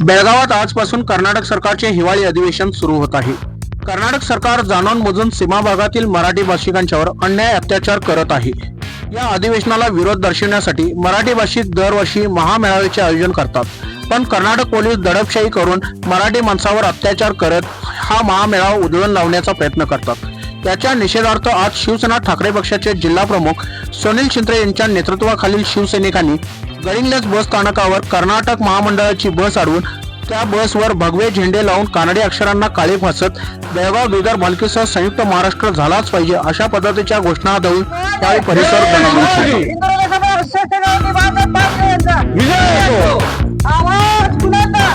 बेळगावात आजपासून कर्नाटक सरकारचे हिवाळी अधिवेशन सुरू होत आहे. कर्नाटक सरकार जाणून बुजून सीमा भागातील मराठी भाषिकांच्यावर अन्याय अत्याचार करत आहे. या अधिवेशनाला विरोध दर्शवण्यासाठी मराठी भाषिक दरवर्षी महामेळाव्याचे आयोजन करतात. पण कर्नाटक पोलीस दडपशाही करून मराठी माणसावर अत्याचार करत हा महामेळावा उधळून लावण्याचा प्रयत्न करतात. त्याच्या निषेधार्थ आज शिवसेना ठाकरे पक्षाचे जिल्हा प्रमुख सुनील शिंत्रे यांच्या नेतृत्वाखालील शिवसैनिकांनी गडिंग्लज बस स्थानकावर कर्नाटक महामंडळाची बस अडवून त्या बसवर भगवे झेंडे लावून कानडी अक्षरांना काळे फासत बेळगाव बिदर भालकीसह संयुक्त महाराष्ट्र झालाच पाहिजे अशा पद्धतीच्या घोषणा देऊन त्यावेळी परिसर कुणाचा?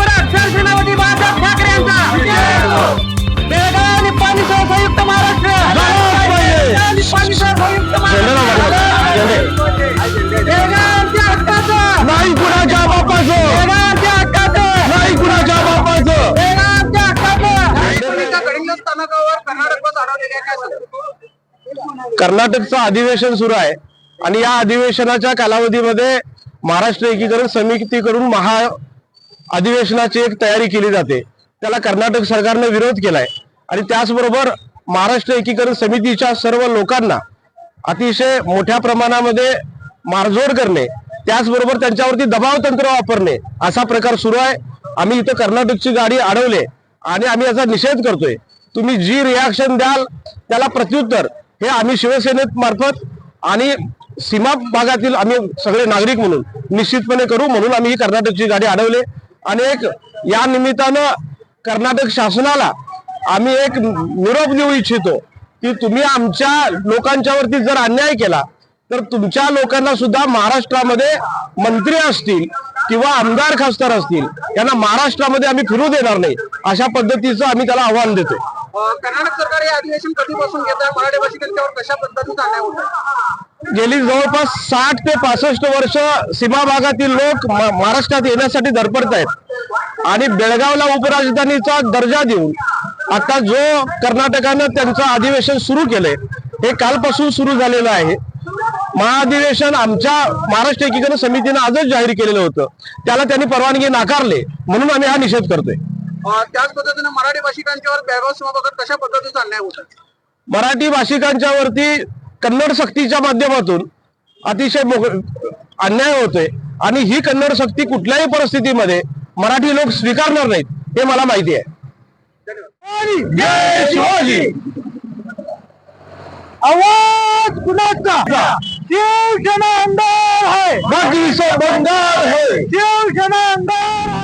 कर्नाटकचं अधिवेशन सुरू आहे. आणि या अधिवेशनाच्या कालावधीमध्ये महाराष्ट्र एकीकरण समितीकडून महा अधिवेशनाची एक तयारी केली जाते. त्याला कर्नाटक सरकारने विरोध केलाय. आणि त्याचबरोबर महाराष्ट्र एकीकरण समितीच्या सर्व लोकांना अतिशय मोठ्या प्रमाणामध्ये मारझोड करणे त्याचबरोबर त्यांच्यावरती दबाव तंत्र वापरणे असा प्रकार सुरू आहे. आम्ही इथं कर्नाटकची गाडी अडवले आणि आम्ही याचा निषेध करतोय. तुम्ही जी रिॲक्शन द्याल त्याला प्रत्युत्तर हे आम्ही शिवसेनेत मार्फत आणि सीमा भागातील आम्ही सगळे नागरिक म्हणून निश्चितपणे करू म्हणून आम्ही ही कर्नाटकची गाडी अडवले. आणि एक या निमित्तानं कर्नाटक शासनाला आम्ही एक निरोप देऊ इच्छितो की तुम्ही आमच्या लोकांच्यावरती जर अन्याय केला तर तुमच्या लोकांना सुद्धा महाराष्ट्रामध्ये मंत्री असतील किंवा आमदार खासदार असतील यांना महाराष्ट्रामध्ये आम्ही फिरू देणार नाही. अशा पद्धतीचं आम्ही त्याला आव्हान देतो कर्नाटक सरकार हे अधिवेशन कधीपासून घेत आहे? मराठी भाषिकांच्यावर कशा पद्धतीचा अन्याय होत गेली जवळपास साठ ते पासष्ट वर्ष सीमा भागातील लोक महाराष्ट्रात येण्यासाठी धडपडत आहेत. आणि बेळगावला उपराजधानीचा दर्जा देऊन आता जो कर्नाटकानं त्यांचं अधिवेशन सुरू केलंय हे कालपासून सुरू झालेलं आहे. महाअधिवेशन आमच्या महाराष्ट्र एकीकरण समितीनं आजच जाहीर केलेलं होतं. त्याला त्यांनी परवानगी नाकारले. म्हणून आम्ही हा निषेध करतोय. त्याच पद्धतीने मराठी भाषिकांच्यावर बेळगाव सीमा भागात कशा पद्धतीचा अन्याय होत आहे मराठी भाषिकांच्या वरती कन्नड सक्तीच्या माध्यमातून अतिशय अन्याय होतोय. आणि ही कन्नड सक्ती कुठल्याही परिस्थितीमध्ये मराठी लोक स्वीकारणार नाहीत हे मला माहिती आहे. आवाज कुणाचा? शिवसेना आमदार है बाकी सब बंगाल है शिवसेना आमदार